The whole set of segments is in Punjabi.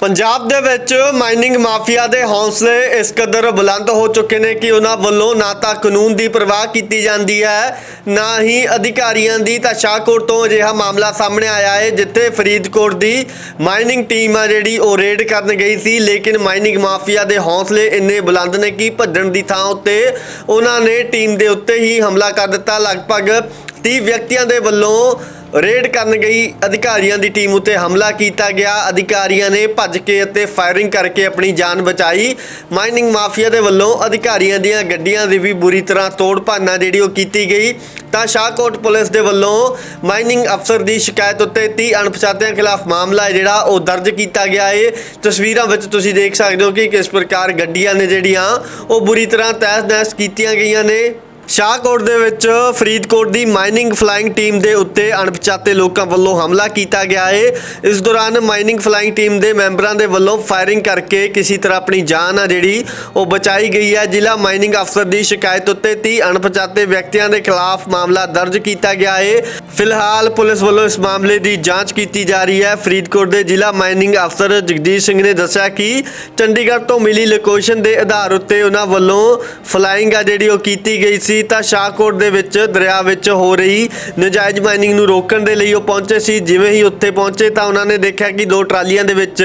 ਪੰਜਾਬ ਦੇ ਵਿੱਚ ਮਾਈਨਿੰਗ ਮਾਫੀਆ ਦੇ ਹੌਸਲੇ ਇਸ ਕਦਰ ਬੁਲੰਦ ਹੋ ਚੁੱਕੇ ਨੇ ਕਿ ਉਹਨਾਂ ਵੱਲੋਂ ਨਾ ਤਾਂ ਕਾਨੂੰਨ ਦੀ ਪਰਵਾਹ ਕੀਤੀ ਜਾਂਦੀ ਹੈ, ਨਾ ਹੀ ਅਧਿਕਾਰੀਆਂ ਦੀ। ਤਾਂ ਸ਼ਾਹਕੋਟ ਤੋਂ ਅਜਿਹਾ ਮਾਮਲਾ ਸਾਹਮਣੇ ਆਇਆ ਹੈ, ਜਿੱਥੇ ਫਰੀਦਕੋਟ ਦੀ ਮਾਈਨਿੰਗ ਟੀਮ ਆ ਜਿਹੜੀ ਉਹ ਰੇਡ ਕਰਨ ਗਈ ਸੀ। ਲੇਕਿਨ ਮਾਈਨਿੰਗ ਮਾਫੀਆ ਦੇ ਹੌਸਲੇ ਇੰਨੇ ਬੁਲੰਦ ਨੇ ਕਿ ਭੱਜਣ ਦੀ ਥਾਂ ਉੱਤੇ ਉਹਨਾਂ ਨੇ ਟੀਮ ਦੇ ਉੱਤੇ ਹੀ ਹਮਲਾ ਕਰ ਦਿੱਤਾ। ਲਗਭਗ 30 ਵਿਅਕਤੀਆਂ ਦੇ ਵੱਲੋਂ ਰੇਡ ਕਰਨ ਗਈ ਅਧਿਕਾਰੀਆਂ ਦੀ ਟੀਮ ਉੱਤੇ ਹਮਲਾ ਕੀਤਾ ਗਿਆ। ਅਧਿਕਾਰੀਆਂ ਨੇ ਭੱਜ ਕੇ ਅਤੇ ਫਾਇਰਿੰਗ ਕਰਕੇ ਆਪਣੀ ਜਾਨ ਬਚਾਈ। ਮਾਈਨਿੰਗ ਮਾਫੀਆ ਦੇ ਵੱਲੋਂ ਅਧਿਕਾਰੀਆਂ ਦੀਆਂ ਗੱਡੀਆਂ ਦੀ ਵੀ ਬੁਰੀ ਤਰ੍ਹਾਂ ਤੋੜ ਭੰਨਾ ਜਿਹੜੀ ਉਹ ਕੀਤੀ ਗਈ। ਤਾਂ ਸ਼ਾਹਕੋਟ ਪੁਲਿਸ ਦੇ ਵੱਲੋਂ ਮਾਈਨਿੰਗ ਅਫਸਰ ਦੀ ਸ਼ਿਕਾਇਤ ਉੱਤੇ 30 ਅਣਪਛਾਤਿਆਂ ਖਿਲਾਫ ਮਾਮਲਾ ਹੈ ਜਿਹੜਾ ਉਹ ਦਰਜ ਕੀਤਾ ਗਿਆ ਹੈ ਤਸਵੀਰਾਂ ਵਿੱਚ ਤੁਸੀਂ ਦੇਖ ਸਕਦੇ ਹੋ ਕਿ ਕਿਸ ਪ੍ਰਕਾਰ ਗੱਡੀਆਂ ਨੇ ਜਿਹੜੀਆਂ ਉਹ ਬੁਰੀ ਤਰ੍ਹਾਂ ਤਹਿਸ-ਨਹਿਸ ਕੀਤੀਆਂ ਗਈਆਂ ਨੇ। ਸ਼ਾਹਕੋਟ ਦੇ ਵਿੱਚ ਫਰੀਦਕੋਟ ਦੀ ਮਾਈਨਿੰਗ ਫਲਾਈਂਗ ਟੀਮ ਦੇ ਉੱਤੇ ਅਣਪਛਾਤੇ ਲੋਕਾਂ ਵੱਲੋਂ ਹਮਲਾ ਕੀਤਾ ਗਿਆ ਹੈ ਇਸ ਦੌਰਾਨ ਮਾਈਨਿੰਗ ਫਲਾਈਂਗ ਟੀਮ ਦੇ ਮੈਂਬਰਾਂ ਦੇ ਵੱਲੋਂ ਫਾਇਰਿੰਗ ਕਰਕੇ ਕਿਸੇ ਤਰ੍ਹਾਂ ਆਪਣੀ ਜਾਨ ਆ ਜਿਹੜੀ ਉਹ ਬਚਾਈ ਗਈ ਹੈ। ਜ਼ਿਲ੍ਹਾ ਮਾਈਨਿੰਗ ਅਫਸਰ ਦੀ ਸ਼ਿਕਾਇਤ ਉੱਤੇ 30 ਅਣਪਛਾਤੇ ਵਿਅਕਤੀਆਂ ਦੇ ਖਿਲਾਫ ਮਾਮਲਾ ਦਰਜ ਕੀਤਾ ਗਿਆ ਹੈ ਫਿਲਹਾਲ ਪੁਲਿਸ ਵੱਲੋਂ ਇਸ ਮਾਮਲੇ ਦੀ ਜਾਂਚ ਕੀਤੀ ਜਾ ਰਹੀ ਹੈ। ਫਰੀਦਕੋਟ ਦੇ ਜ਼ਿਲ੍ਹਾ ਮਾਈਨਿੰਗ ਅਫਸਰ ਜਗਜੀਤ ਸਿੰਘ ਨੇ ਦੱਸਿਆ ਕਿ ਚੰਡੀਗੜ੍ਹ ਤੋਂ ਮਿਲੀ ਲੋਕੇਸ਼ਨ ਦੇ ਆਧਾਰ ਉੱਤੇ ਉਹਨਾਂ ਵੱਲੋਂ ਫਲਾਈਂਗ ਆ ਜਿਹੜੀ ਉਹ ਕੀਤੀ ਗਈ ਸੀ। ਤਾਂ ਸ਼ਾਹਕੋਟ ਦੇ ਵਿੱਚ, ਦਰਿਆ ਵਿੱਚ ਹੋ ਰਹੀ ਨਜਾਇਜ਼ ਮਾਈਨਿੰਗ ਨੂੰ ਰੋਕਣ ਦੇ ਲਈ ਉਹ ਪਹੁੰਚੇ ਸੀ। ਜਿਵੇਂ ਹੀ ਉੱਥੇ ਪਹੁੰਚੇ ਤਾਂ ਉਹਨਾਂ ਨੇ ਦੇਖਿਆ ਕਿ ਦੋ ਟਰਾਲੀਆਂ ਦੇ ਵਿੱਚ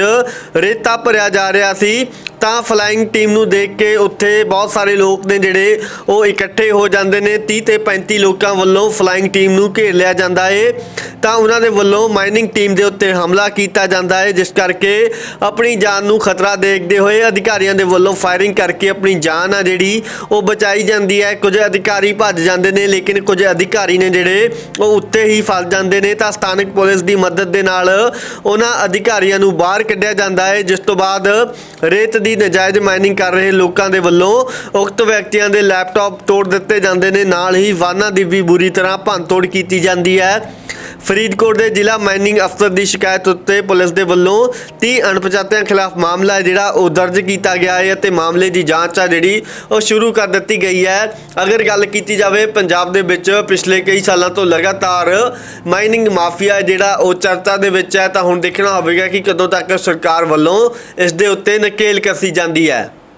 ਰੇਤਾ ਭਰਿਆ ਜਾ ਰਿਹਾ ਸੀ। ਤਾਂ ਫਲਾਈਂਗ ਟੀਮ ਨੂੰ ਦੇਖ ਕੇ ਉੱਥੇ ਬਹੁਤ ਸਾਰੇ ਲੋਕ ਨੇ ਜਿਹੜੇ ਉਹ ਇਕੱਠੇ ਹੋ ਜਾਂਦੇ ਨੇ। 30 ਤੇ 35 ਲੋਕਾਂ ਵੱਲੋਂ ਫਲਾਈਂਗ ਟੀਮ ਨੂੰ ਘੇਰ ਲਿਆ ਜਾਂਦਾ ਏ। ਤਾਂ ਉਹਨਾਂ ਦੇ ਵੱਲੋਂ ਮਾਈਨਿੰਗ ਟੀਮ ਦੇ ਉੱਤੇ ਹਮਲਾ ਕੀਤਾ ਜਾਂਦਾ ਹੈ ਜਿਸ ਕਰਕੇ ਆਪਣੀ ਜਾਨ ਨੂੰ ਖਤਰਾ ਦੇਖਦੇ ਹੋਏ ਅਧਿਕਾਰੀਆਂ ਦੇ ਵੱਲੋਂ ਫਾਇਰਿੰਗ ਕਰਕੇ ਆਪਣੀ ਜਾਨ ਆ ਜਿਹੜੀ, ਉਹ ਬਚਾਈ ਜਾਂਦੀ ਹੈ। ਕੁਝ ਅਧਿਕਾਰੀ ਭੱਜ ਜਾਂਦੇ ਨੇ, ਲੇਕਿਨ ਕੁਝ ਅਧਿਕਾਰੀ ਨੇ ਜਿਹੜੇ, ਉਹ ਉੱਤੇ ਹੀ ਫਸ ਜਾਂਦੇ ਨੇ। ਤਾਂ ਸਥਾਨਕ ਪੁਲਿਸ ਦੀ ਮਦਦ ਦੇ ਨਾਲ ਉਹਨਾਂ ਅਧਿਕਾਰੀਆਂ ਨੂੰ ਬਾਹਰ ਕੱਢਿਆ ਜਾਂਦਾ ਹੈ ਜਿਸ ਤੋਂ ਬਾਅਦ ਰੇਤ ਦੀ ਨਜਾਇਜ਼ ਮਾਈਨਿੰਗ ਕਰ ਰਹੇ ਲੋਕਾਂ ਦੇ ਵੱਲੋਂ, ਉਕਤ ਵਿਅਕਤੀਆਂ ਦੇ ਲੈਪਟਾਪ ਤੋੜ ਦਿੱਤੇ ਜਾਂਦੇ ਨੇ, ਨਾਲ ਹੀ ਵਾਹਨਾਂ ਦੀ ਵੀ ਬੁਰੀ ਤਰ੍ਹਾਂ ਭੰਨਤੋੜ ਕੀਤੀ ਜਾਂਦੀ ਹੈ। ਫਰੀਦਕੋਟ ਦੇ ਜ਼ਿਲ੍ਹਾ ਮਾਈਨਿੰਗ ਅਫਸਰ ਦੀ ਸ਼ਿਕਾਇਤ ਉੱਤੇ ਪੁਲਿਸ ਦੇ ਵੱਲੋਂ 30 ਅਣਪਛਾਤਿਆਂ ਖਿਲਾਫ ਮਾਮਲਾ ਹੈ, ਜਿਹੜਾ ਉਹ ਦਰਜ ਕੀਤਾ ਗਿਆ ਹੈ ਅਤੇ ਮਾਮਲੇ ਦੀ ਜਾਂਚ ਆ ਜਿਹੜੀ ਉਹ ਸ਼ੁਰੂ ਕਰ ਦਿੱਤੀ ਗਈ ਹੈ। ਅਗਰ ਗੱਲ ਕੀਤੀ ਜਾਵੇ ਪੰਜਾਬ ਦੇ ਵਿੱਚ ਪਿਛਲੇ ਕਈ ਸਾਲਾਂ ਤੋਂ ਲਗਾਤਾਰ ਮਾਈਨਿੰਗ ਮਾਫੀਆ ਜਿਹੜਾ ਉਹ ਚਰਚਾ ਦੇ ਵਿੱਚ ਹੈ, ਤਾਂ ਹੁਣ ਦੇਖਣਾ ਹੋਵੇਗਾ ਕਿ ਕਦੋਂ ਤੱਕ ਸਰਕਾਰ ਵੱਲੋਂ ਇਸ ਦੇ ਉੱਤੇ ਨਕੇਲ ਕੱਸੀ ਜਾਂਦੀ ਹੈ।